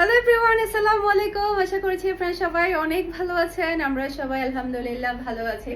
Hello everyone আসসালামু আলাইকুম আশা করছি আপনারা সবাই অনেক ভালো আছেন। আমরা সবাই আলহামদুলিল্লাহ ভালো আছি।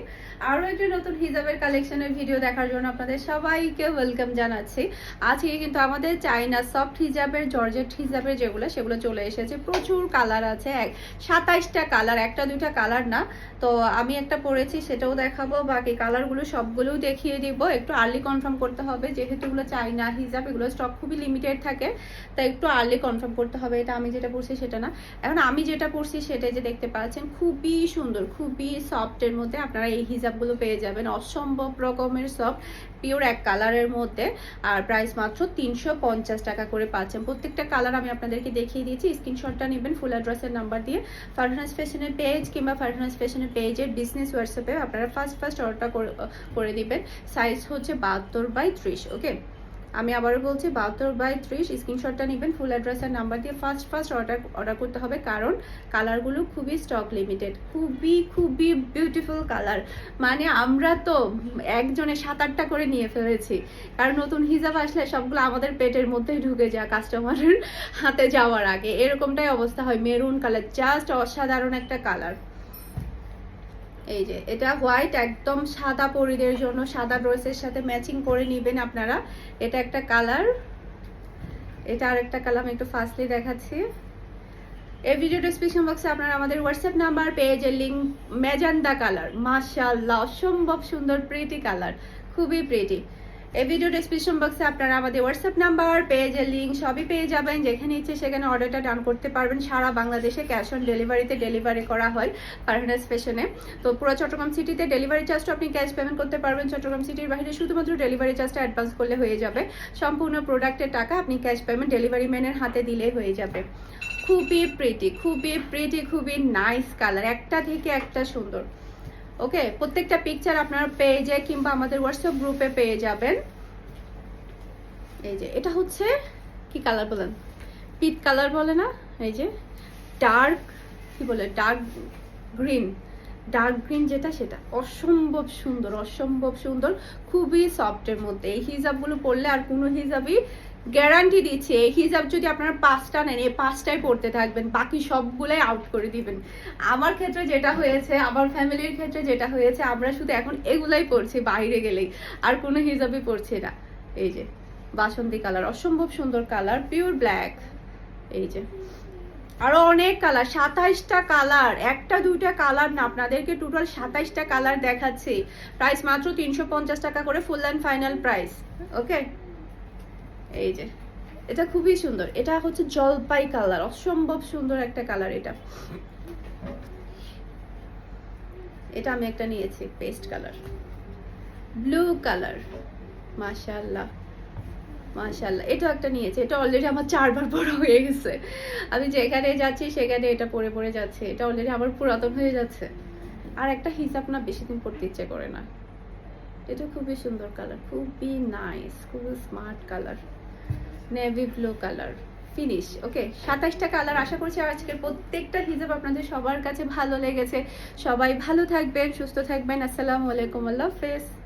আরও একটি নতুন হিজাবের কালেকশনের ভিডিও দেখার জন্য আপনাদের সবাইকে ওয়েলকাম জানাচ্ছি। আজকে কিন্তু আমাদের চাইনা সফট হিজাবের জর্জেট হিজাবের যেগুলো, সেগুলো চলে এসেছে। প্রচুর কালার আছে। এক, সাতাইশটা কালার একটা, দুইটা কালার না। তো আমি একটা পরেছি, সেটাও দেখাবো। বাকি কালারগুলো সবগুলোও দেখিয়ে দিব। একটু আর্লি কনফার্ম করতে হবে। যেহেতু এগুলো চাইনা হিজাব, এগুলো স্টক খুবই লিমিটেড থাকে। তাই একটু আর্লি কনফার্ম করতে হবে। এটা আমি যেটা পরছি সেটা না। এখন আমি যেটা পরছি সেটাই যে দেখতে পাচ্ছেন, খুবই সুন্দর, খুবই সফটের মধ্যে আপনারা এই হিজাবগুলো পেয়ে যাবেন। অসম্ভব রকমের সফট পিওর এক কালারের মধ্যে। আর প্রাইস মাত্র তিনশো পঞ্চাশ টাকা করে পাচ্ছেন। প্রত্যেকটা কালার আমি আপনাদেরকে দেখিয়ে দিয়েছি। স্ক্রিনশটটা নেবেন ফুল অ্যাড্রেসের নাম্বার দিয়ে। ফারহানাস ফ্যাশনের পেজ কিংবা ফারহানাস ফ্যাশনের পেজের বিজনেস হোয়াটসঅ্যাপে আপনারা ফার্স্ট ফার্স্ট অর্ডারটা করে দিবেন। সাইজ হচ্ছে বাহাত্তর বাই ত্রিশ ওকে আমি আবারও বলছি, বাহাত্তর বাই ত্রিশ স্ক্রিনশটটা নেবেন ফুল অ্যাড্রেসের নাম্বার দিয়ে ফার্স্ট ফার্স্ট অর্ডার অর্ডার করতে হবে, কারণ কালারগুলো খুবই স্টক লিমিটেড খুবই খুবই বিউটিফুল কালার মানে আমরা তো একজনে সাত, আটটা করে নিয়ে ফেলেছি, কারণ নতুন হিজাব আসলে সবগুলো আমাদের পেটের মধ্যেই ঢুকে যায় কাস্টমারের হাতে যাওয়ার আগে। এরকমটাই অবস্থা হয় মেরুন কালার জাস্ট অসাধারণ একটা কালার এই যে, এটা হোয়াইট একদম সাদা পরিদের জন্য, সাদা ড্রেসের সাথে ম্যাচিং করে নেবেন আপনারা। এটা একটা কালার এটা আর একটা কালার আমি একটু ফাস্টলি দেখাচ্ছি। এই ভিডিও ডিসক্রিপশন বক্সে আপনারা আমাদের হোয়াটসঅ্যাপ নাম্বার পেজের লিঙ্ক মেজান্দা কালার মাশাল্লাহ অসম্ভব সুন্দর প্রিটি কালার খুবই প্রিটি এই ভিডিও ডিসক্রিপশন বক্সে আপনারা আমাদের হোয়াটসঅ্যাপ নাম্বার পেজের লিঙ্ক সবই পেয়ে যাবেন। যেখানে ইচ্ছে সেখানে অর্ডারটা ডান করতে পারবেন। সারা বাংলাদেশে ক্যাশ অন ডেলিভারিতে ডেলিভারি করা হয় ফারহানাস ফ্যাশনে তো পুরো চট্টগ্রাম সিটিতে ডেলিভারি চার্জটা আপনি ক্যাশ পেমেন্ট করতে পারবেন। চট্টগ্রাম সিটির বাইরে শুধুমাত্র ডেলিভারি চার্জটা অ্যাডভান্স করলে হয়ে যাবে। সম্পূর্ণ প্রোডাক্টের টাকা আপনি ক্যাশ পেমেন্ট ডেলিভারি ম্যানের হাতে দিলে হয়ে যাবে। খুবই প্রিটি খুবই প্রিটি খুবই নাইস কালার একটা থেকে একটা সুন্দর। ওকে, প্রত্যেকটা পিকচার আপনার পেজে কিংবা আমাদের হোয়াটসঅ্যাপ গ্রুপে পেয়ে যাবেন। এই যে, এটা হচ্ছে কি কালার বলেন? পিট কালার বলে না? এই যে ডার্ক কি বলে? ডার্ক গ্রিন ডার্ক গ্রিন যেটা, সেটা। অসম্ভব সুন্দর অসম্ভব সুন্দর। খুবই সফটের মধ্যে। এই হিজাবগুলো পরলে আর কোনো হিজাবই গ্যারান্টি দিচ্ছে এই হিজাব যদি আপনারা পাঁচটা নেন, এই পাঁচটাই পড়তে থাকবেন, বাকি সবগুলোই আউট করে দিবেন। আমার ক্ষেত্রে যেটা হয়েছে, আমার ফ্যামিলির ক্ষেত্রে যেটা হয়েছে, আমরা শুধু এখন এগুলাই পড়ছি, বাইরে গেলেই। আর কোনো হিজাবই পড়ছি না। এই যে, বাসন্তী কালার অসম্ভব সুন্দর কালার পিওর ব্ল্যাক এই যে, আরও অনেক কালার সাতাইশটা কালার একটা, দুইটা কালার না, আপনাদেরকে টোটাল সাতাইশটা কালার দেখাচ্ছি। প্রাইস মাত্র তিনশো পঞ্চাশ টাকা করে full and final price okay এই যে, এটা খুবই সুন্দর। এটা হচ্ছে জলপাই কালার অসম্ভব সুন্দর একটা কালার এটা। এটা আমি একটা নিয়েছি পেস্ট কালার ব্লু কালার মাশাআল্লাহ মাশাআল্লাহ। এটা একটা নিয়েছে, এটা অলরেডি আমার চারবার বড় হয়ে গেছে। আমি যেখানে যাচ্ছি, সেখানে এটা পরে পরে যাচ্ছে। এটা অলরেডি আমার পুরাতন হয়ে যাচ্ছে। আর একটা হিসাব না বেশি দিন পড়তে ইচ্ছে করে না। এটা খুবই সুন্দর কালার খুবই নাইস খুবই smart colour navy blue colour finish okay সাতাশটা কালার আশা করছি আজকের প্রত্যেকটা হিজাব আপনাদের সবার কাছে ভালো লেগেছে। সবাই ভালো থাকবেন, সুস্থ থাকবেন। আসসালামু আলাইকুম, আল্লাহ হাফেজ।